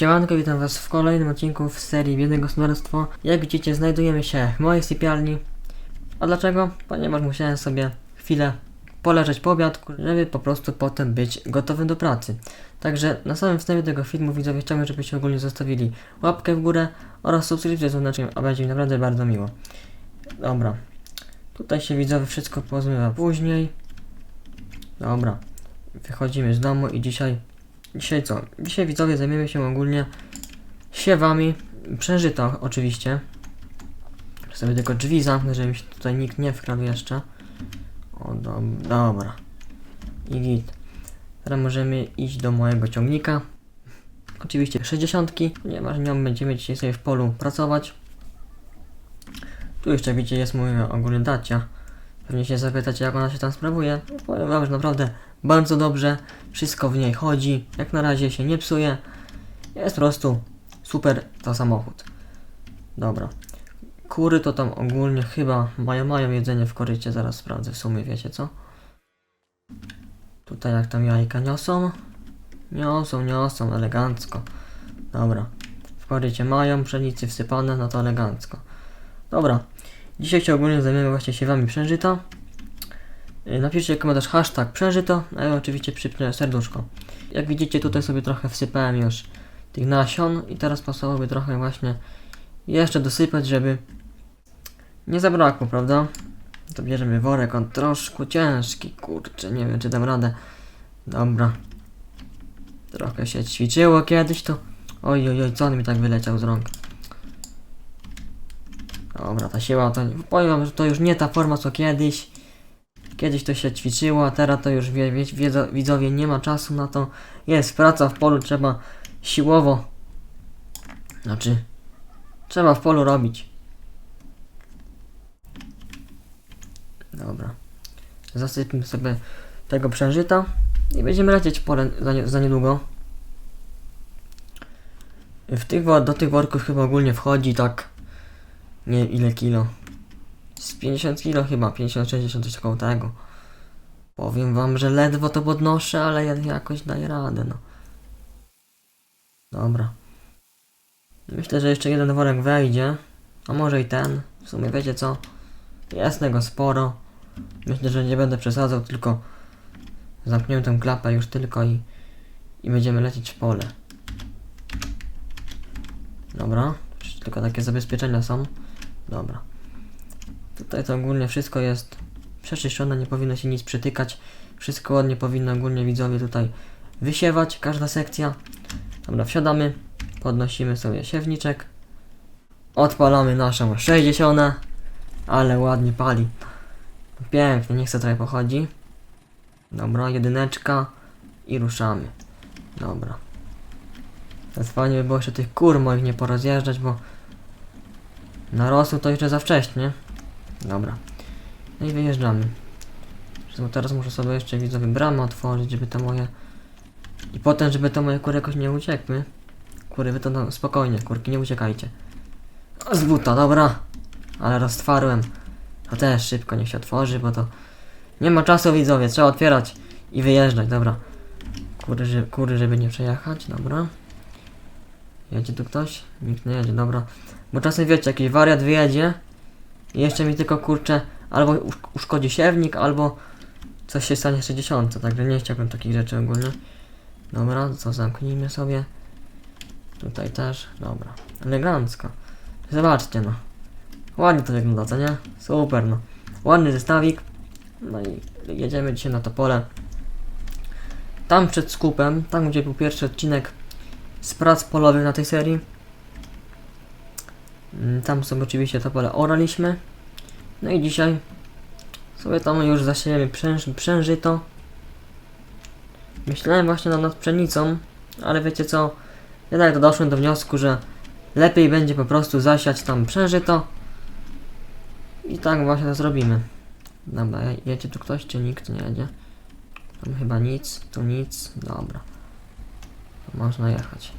Siemanko, witam was w kolejnym odcinku w serii Biedne Gospodarstwo. Jak widzicie, znajdujemy się w mojej sypialni. A dlaczego? Ponieważ musiałem sobie chwilę poleżeć po obiadku, żeby po prostu potem być gotowym do pracy. Także na samym wstępie tego filmu widzowie chciałbym, żebyście ogólnie zostawili łapkę w górę oraz subskrypcję z dzwoneczkiem, a będzie mi naprawdę bardzo miło. Dobra. Tutaj się widzowie wszystko pozmywa później. Dobra. Wychodzimy z domu i dzisiaj Dzisiaj co? Dzisiaj widzowie zajmiemy się ogólnie siewami. Przężyta oczywiście. Sobie tylko drzwi zamknę, żeby się tutaj nikt nie wkradł jeszcze. O, do, dobra. I git. Teraz możemy iść do mojego ciągnika. Oczywiście 60, ponieważ nią będziemy dzisiaj sobie w polu pracować. Tu jeszcze widzicie jest moja ogólnie dacia. Pewnie się zapytacie jak ona się tam sprawuje. Powiem wam, że naprawdę bardzo dobrze. Wszystko w niej chodzi. Jak na razie się nie psuje. Jest po prostu super to samochód. Dobra. Kury to tam ogólnie chyba mają, mają jedzenie w korycie. Zaraz sprawdzę w sumie, wiecie co? Tutaj jak tam jajka niosą. Niosą, niosą, elegancko. Dobra. W korycie mają, pszenicy wsypane, no to elegancko. Dobra. Dzisiaj ogólnie zajmiemy właśnie siewami przężyta. Y, Napiszcie komentarz hashtag przeżyto, a ja oczywiście przypnę serduszko. Jak widzicie tutaj sobie trochę wsypałem już tych nasion i teraz pasowałoby trochę właśnie jeszcze dosypać, żeby nie zabrakło, prawda? To bierzemy worek, on troszkę ciężki, kurczę, nie wiem czy dam radę. Dobra. Trochę się ćwiczyło kiedyś to. Oj, oj, oj, co on mi tak wyleciał z rąk. Dobra, ta siła to, powiem wam, że to już nie ta forma co kiedyś. Kiedyś to się ćwiczyło, a teraz to już wie, wie, wiedzo, widzowie nie ma czasu na to. Jest praca w polu, trzeba siłowo. Znaczy, trzeba w polu robić. Dobra. Zasypmy sobie tego przężyta i będziemy lecieć pole za, nie, za niedługo. W tych, do tych worków chyba ogólnie wchodzi tak nie wiem ile kilo. Z 50 kilo chyba, 50-60 coś koło tego. Powiem wam, że ledwo to podnoszę, ale ja jakoś daję radę, no. Dobra. Myślę, że jeszcze jeden worek wejdzie. A może i ten. W sumie wiecie co? Jest tego sporo. Myślę, że nie będę przesadzał, tylko zamkniemy tę klapę już tylko i, i będziemy lecieć w pole. Dobra. Tylko takie zabezpieczenia są. Dobra. Tutaj to ogólnie wszystko jest przeczyszczone, nie powinno się nic przytykać. Wszystko ładnie powinno ogólnie widzowie tutaj wysiewać, każda sekcja. Dobra, wsiadamy, podnosimy sobie siewniczek. Odpalamy naszą 60, ale ładnie pali. Pięknie, niech se trochę pochodzi. Dobra, jedyneczka i ruszamy. Dobra. Teraz fajnie by było jeszcze tych kur moich nie porozjeżdżać, bo narosło to jeszcze za wcześnie. Dobra. No i wyjeżdżamy. Teraz muszę sobie jeszcze widzowie bramę otworzyć, żeby te moje... I potem, żeby te moje kury jakoś nie uciekły. Kury, wy to no, spokojnie, kurki, nie uciekajcie. O, z buta, dobra. Ale roztwarłem. To też szybko niech się otworzy, bo to... Nie ma czasu widzowie, trzeba otwierać i wyjeżdżać, dobra. Kury, że, kury żeby nie przejechać, dobra. Jedzie tu ktoś? Nikt nie jedzie, dobra. Bo czasem wiecie, jakiś wariat wyjedzie i jeszcze mi tylko kurczę albo usz- uszkodzi siewnik, albo coś się stanie 60, także nie chciałbym takich rzeczy ogólnie. Dobra, co zamknijmy sobie. Tutaj też, dobra. Elegancko. Zobaczcie no. Ładnie to wygląda, co nie? Super no. Ładny zestawik. No i jedziemy dzisiaj na to pole. Tam przed skupem, tam gdzie był pierwszy odcinek z prac polowych na tej serii. Mm, Tam sobie oczywiście to pole oraliśmy. No i dzisiaj sobie tam już zasiejemy przęż, przężyto. Myślałem właśnie nad, pszenicą, ale wiecie co? Jednak to doszłem do wniosku, że lepiej będzie po prostu zasiać tam przężyto. I tak właśnie to zrobimy. Dobra, je- jedzie tu ktoś, czy nikt nie jedzie? Tam chyba nic, tu nic, dobra. Można jechać.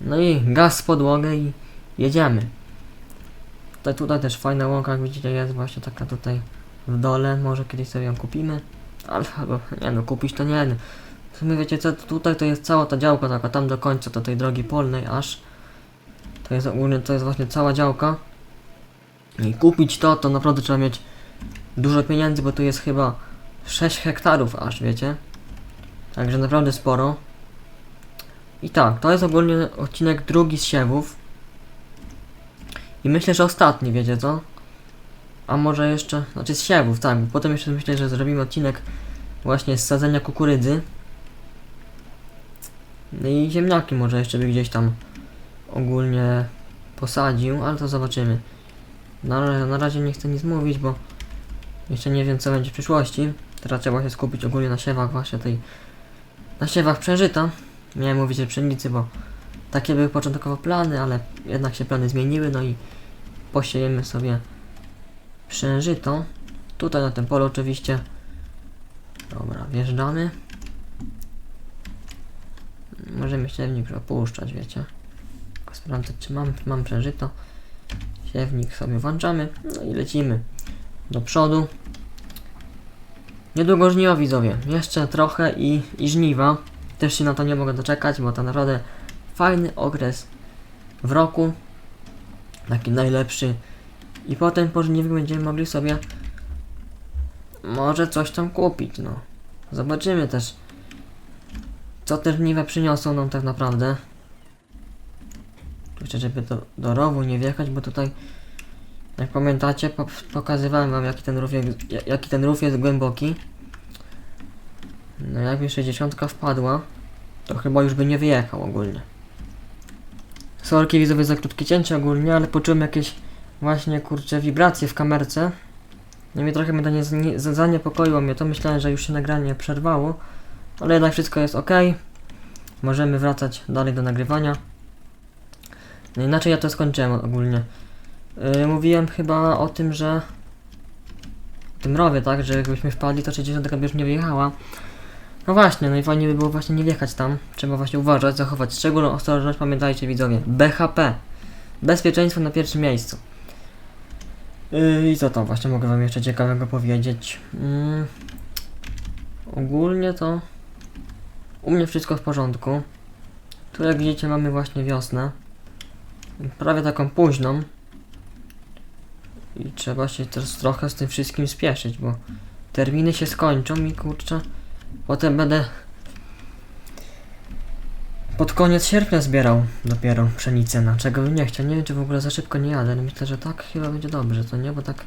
No i gaz podłogę i jedziemy. Tutaj, tutaj też fajna łąka, jak widzicie, jest właśnie taka tutaj w dole. Może kiedyś sobie ją kupimy. Ale albo, nie no, kupić to nie. no. W sumie wiecie co, tutaj to jest cała ta działka taka tam do końca, do tej drogi polnej aż. To jest ogólnie, to jest właśnie cała działka. I kupić to, to naprawdę trzeba mieć dużo pieniędzy, bo tu jest chyba 6 hektarów aż, wiecie. Także naprawdę sporo. I tak, to jest ogólnie odcinek drugi z siewów. I myślę, że ostatni, wiecie co? A może jeszcze, znaczy z siewów, tak, bo potem jeszcze myślę, że zrobimy odcinek właśnie z sadzenia kukurydzy. No i ziemniaki może jeszcze by gdzieś tam ogólnie posadził, ale to zobaczymy. Na, na razie nie chcę nic mówić, bo jeszcze nie wiem co będzie w przyszłości. Teraz trzeba się skupić ogólnie na siewach właśnie tej... Na siewach przeżyta. Miałem mówić o pszenicy, bo takie były początkowo plany, ale jednak się plany zmieniły, no i posiejemy sobie przężyto. Tutaj na tym polu oczywiście. Dobra, wjeżdżamy. Możemy siewnik opuszczać, wiecie. Sprawdzę, czy mam, mam przężyto. Siewnik sobie włączamy, no i lecimy do przodu. Niedługo żniwa widzowie, jeszcze trochę i, i żniwa. Też się na to nie mogę doczekać, bo to naprawdę fajny okres w roku. Taki najlepszy. I potem po żniwku będziemy mogli sobie może coś tam kupić, no. Zobaczymy też, co te żniwa przyniosą nam tak naprawdę. Jeszcze żeby do, do rowu nie wjechać, bo tutaj jak pamiętacie, po, pokazywałem wam jaki ten, rów jest, ja- jaki ten rów jest głęboki. No jak mi 60 wpadła, to chyba już by nie wyjechał ogólnie. Sorki widzowie za krótkie cięcie ogólnie, ale poczułem jakieś właśnie kurcze wibracje w kamerce. No mnie trochę mnie nie, nie, za- zaniepokoiło mnie to, myślałem, że już się nagranie przerwało. Ale jednak wszystko jest ok. Możemy wracać dalej do nagrywania. No inaczej ja to skończyłem ogólnie. Yy, mówiłem chyba o tym, że w tym rowie, tak, że jakbyśmy wpadli, to 60 by już nie wyjechała. No właśnie, no i fajnie by było właśnie nie wjechać tam. Trzeba właśnie uważać, zachować szczególną ostrożność, pamiętajcie widzowie. BHP. Bezpieczeństwo na pierwszym miejscu. Yy, I co tam właśnie mogę wam jeszcze ciekawego powiedzieć? Mm, ogólnie to u mnie wszystko w porządku. Tu jak widzicie mamy właśnie wiosnę. Prawie taką późną. I trzeba się też trochę z tym wszystkim spieszyć, bo terminy się skończą i kurczę. Potem będę pod koniec sierpnia zbierał dopiero pszenicę, na czego bym nie chciał. Nie wiem, czy w ogóle za szybko nie jadę, ale myślę, że tak chyba będzie dobrze, to nie? Bo tak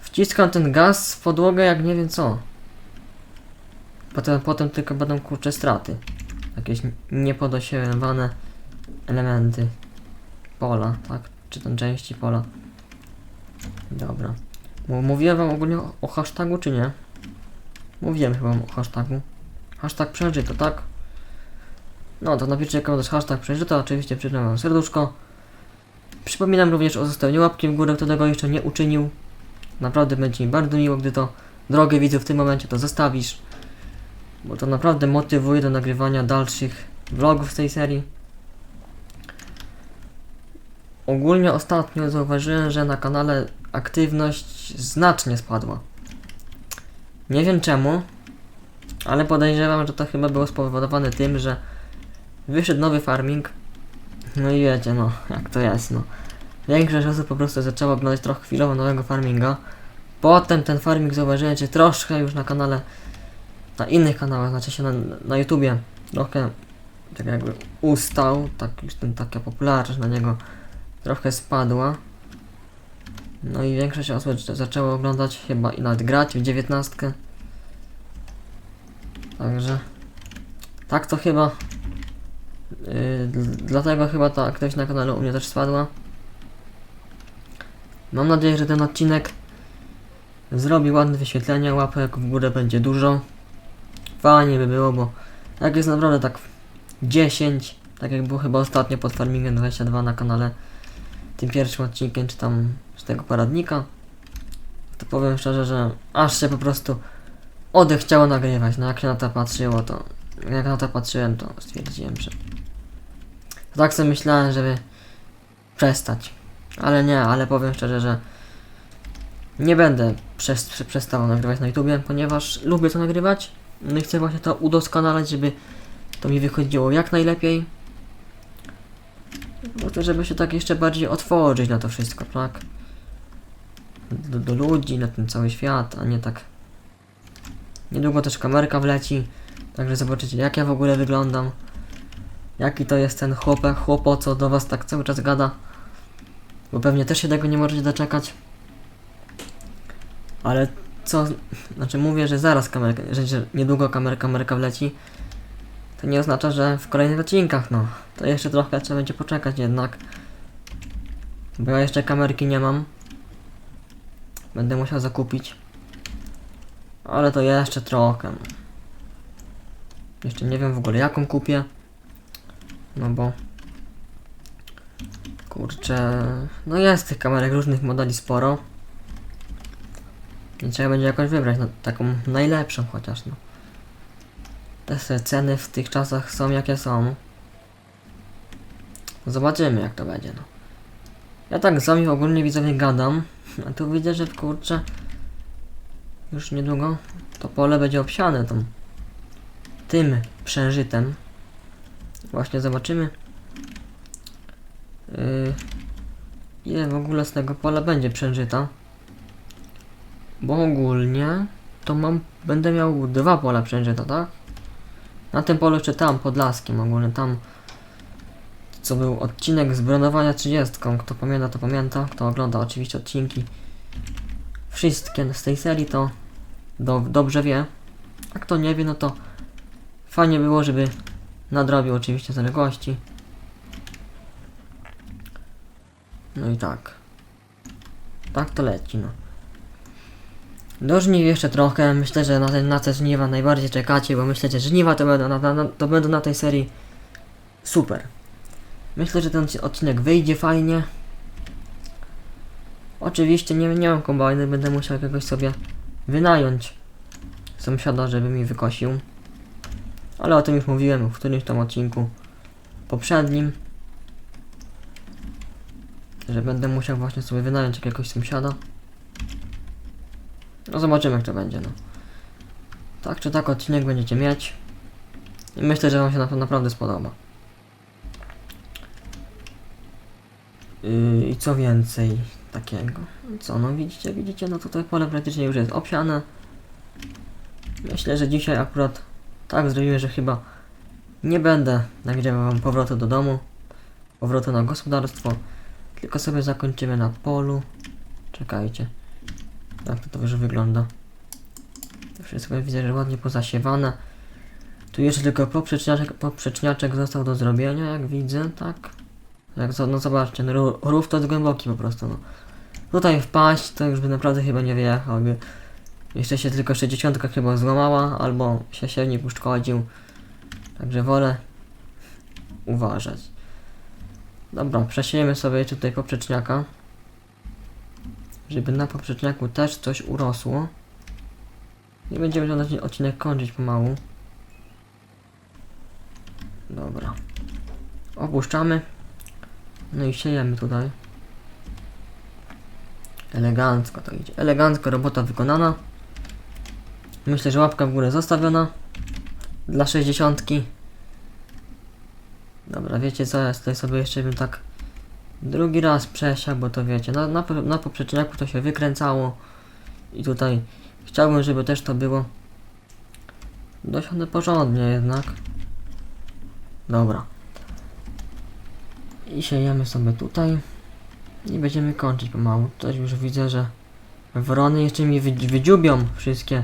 wciskam ten gaz w podłogę jak nie wiem co. Potem, potem tylko będą kurcze straty. Jakieś niepodosiewane elementy pola, tak? Czy tam części pola. Dobra. Mówiłem wam ogólnie o, o hashtagu, czy nie? Mówiłem chyba o hashtagu. Hashtag przeżyto, tak? No to napiszcie komentarz hashtag przeżyto, oczywiście przyznam wam serduszko. Przypominam również o zostawieniu łapki w górę, kto tego jeszcze nie uczynił. Naprawdę będzie mi bardzo miło, gdy to drogę widzę w tym momencie to zostawisz. Bo to naprawdę motywuje do nagrywania dalszych vlogów z tej serii. Ogólnie ostatnio zauważyłem, że na kanale aktywność znacznie spadła. Nie wiem czemu, ale podejrzewam, że to chyba było spowodowane tym, że wyszedł nowy farming. No i wiecie, no, jak to jest, no. Większość osób po prostu zaczęła oglądać trochę chwilowo nowego farminga. Potem ten farming zauważyłem, że troszkę już na kanale, na innych kanałach, znaczy się na, na YouTubie, trochę tak jakby ustał, tak już ten taka popularność na niego trochę spadła. No i większość osób zaczę- zaczęło oglądać chyba i nawet grać w dziewiętnastkę. Także tak to chyba. Yy, dl- dlatego chyba ta aktywność na kanale u mnie też spadła. Mam nadzieję, że ten odcinek zrobi ładne wyświetlenia, łapek w górę będzie dużo. Fajnie by było, bo jak jest naprawdę tak 10, tak jak było chyba ostatnio pod Farmingiem 22 na kanale, tym pierwszym odcinkiem, czy tam tego poradnika, to powiem szczerze, że aż się po prostu oddech chciało nagrywać. No jak się na to patrzyło, to jak na to patrzyłem, to stwierdziłem, że tak sobie myślałem, żeby przestać. Ale nie, ale powiem szczerze, że nie będę przez, prze, przestawał nagrywać na YouTubie, ponieważ lubię to nagrywać. No i chcę właśnie to udoskonalać, żeby to mi wychodziło jak najlepiej. Po to, żeby się tak jeszcze bardziej otworzyć na to wszystko, tak? Do, do ludzi, na ten cały świat, a nie tak. Niedługo też kamerka wleci, także zobaczycie jak ja w ogóle wyglądam. Jaki to jest ten chłopek, chłopo, co do was tak cały czas gada. Bo pewnie też się tego nie możecie doczekać. Ale co, znaczy mówię, że zaraz kamerka, że, niedługo kamer, kamerka wleci. To nie oznacza, że w kolejnych odcinkach, no. To jeszcze trochę trzeba będzie poczekać jednak. Bo ja jeszcze kamerki nie mam. Będę musiał zakupić. Ale to jeszcze trochę. Jeszcze nie wiem w ogóle jaką kupię. No bo... Kurczę... No jest tych kamerek różnych modeli sporo. I trzeba będzie jakoś wybrać, no, taką najlepszą chociaż, no. Te ceny w tych czasach są jakie są. Zobaczymy jak to będzie, no. Ja tak z wami ogólnie widzowie gadam, a tu widzę, że kurczę... Już niedługo to pole będzie obsiane tą... Tym przężytem. Właśnie zobaczymy. Yy, ile w ogóle z tego pola będzie przężyta. Bo ogólnie to mam, będę miał dwa pola przężyta, tak? Na tym polu jeszcze tam, pod laskiem ogólnie, tam co był odcinek z bronowania 30. Kto pamięta, to pamięta. Kto ogląda oczywiście odcinki wszystkie z tej serii, to do, dobrze wie. A kto nie wie, no to fajnie było, żeby nadrobił oczywiście zaległości. No i tak. Tak to leci, no. Do żniw jeszcze trochę. Myślę, że na, te- na te żniwa najbardziej czekacie, bo myślę, że żniwa to będą na, na, to będą na tej serii super. Myślę, że ten odcinek wyjdzie fajnie. Oczywiście nie, nie mam kombajny, będę musiał jakiegoś sobie wynająć sąsiada, żeby mi wykosił. Ale o tym już mówiłem w którymś tam odcinku poprzednim. Że będę musiał właśnie sobie wynająć jakiegoś sąsiada. No zobaczymy jak to będzie, no. Tak czy tak odcinek będziecie mieć. I myślę, że wam się na to naprawdę spodoba. I co więcej takiego? Co no widzicie, widzicie, no tutaj pole praktycznie już jest obsiane. Myślę, że dzisiaj akurat tak zrobimy, że chyba nie będę nagrywał wam powrotu do domu, powrotu na gospodarstwo, tylko sobie zakończymy na polu. Czekajcie, jak to, to już wygląda. To wszystko widzę, że ładnie pozasiewane. Tu jeszcze tylko poprzeczniaczek, poprzeczniaczek został do zrobienia, jak widzę, tak? Jak zo- no zobaczcie, no, ró- rów to jest głęboki po prostu, no. Tutaj wpaść, to już by naprawdę chyba nie wyjechał, by jeszcze się tylko 60 chyba złamała, albo się silnik uszkodził. Także wolę uważać. Dobra, przesiejemy sobie tutaj poprzeczniaka. Żeby na poprzeczniaku też coś urosło. I będziemy ten odci- odcinek kończyć pomału. Dobra. Opuszczamy. No i siejemy tutaj. Elegancko to idzie. Elegancko robota wykonana. Myślę, że łapka w górę zostawiona. Dla 60. Dobra, wiecie co, ja tutaj sobie jeszcze bym tak drugi raz przesiał, bo to wiecie, na, na, na poprzeczniaku to się wykręcało. I tutaj chciałbym, żeby też to było dosiane porządnie jednak. Dobra. I siejemy sobie tutaj. I będziemy kończyć pomału. Też już widzę, że wrony jeszcze mi wydzi- wydziubią wszystkie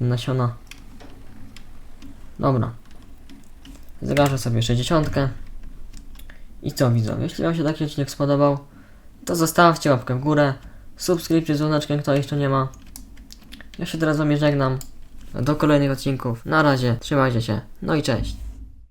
nasiona. Dobra. Zagarzę sobie 60. I co widzowie, jeśli wam się taki odcinek spodobał, to zostawcie łapkę w górę, subskrypcję z kto jeszcze nie ma. Ja się teraz z wami żegnam. Do kolejnych odcinków. Na razie, trzymajcie się. No i cześć.